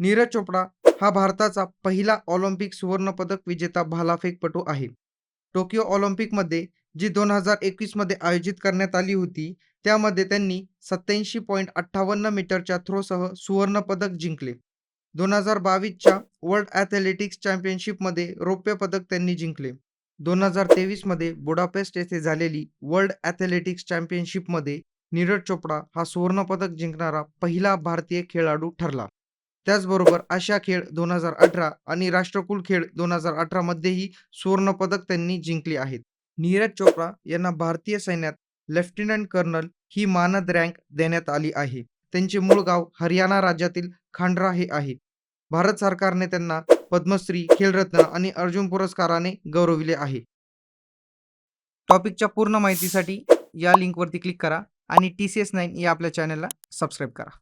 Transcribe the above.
नीरज चोपडा हा भारताचा पहिला ऑलिम्पिक सुवर्णपदक विजेता भालाफेकपटू आहे. टोकियो ऑलिम्पिकमध्ये जी दोन हजार एकवीसमध्ये आयोजित करण्यात आली होती त्यामध्ये त्यांनी सत्याऐंशी पॉईंट अठ्ठावन्न मीटरच्या थ्रोसह सुवर्णपदक जिंकले. दोन हजार बावीसच्या वर्ल्ड ॲथलेटिक्स चॅम्पियनशिपमध्ये रौप्य पदक त्यांनी जिंकले. दोन हजार तेवीसमध्ये बुडापेस्ट येथे झालेली वर्ल्ड ॲथलेटिक्स चॅम्पियनशिपमध्ये नीरज चोपडा हा सुवर्णपदक जिंकणारा पहिला भारतीय खेळाडू ठरला. त्याचबरोबर आशिया खेळ दोन हजार अठरा आणि राष्ट्रकुल खेळ दोन हजार अठरामध्येही सुवर्णपदक त्यांनी जिंकले आहेत. नीरज चोप्रा यांना भारतीय सैन्यात लेफ्टनंट कर्नल ही मानद रँक देण्यात आली आहे. त्यांचे मूळ गाव हरियाणा राज्यातील खांडरा हे आहे. भारत सरकारने त्यांना पद्मश्री खेलरत्न आणि अर्जुन पुरस्काराने गौरविले आहे. टॉपिकच्या पूर्ण माहितीसाठी या लिंकवरती क्लिक करा आणि टी सी एस नाईन या आपल्या चॅनलला सबस्क्राईब करा.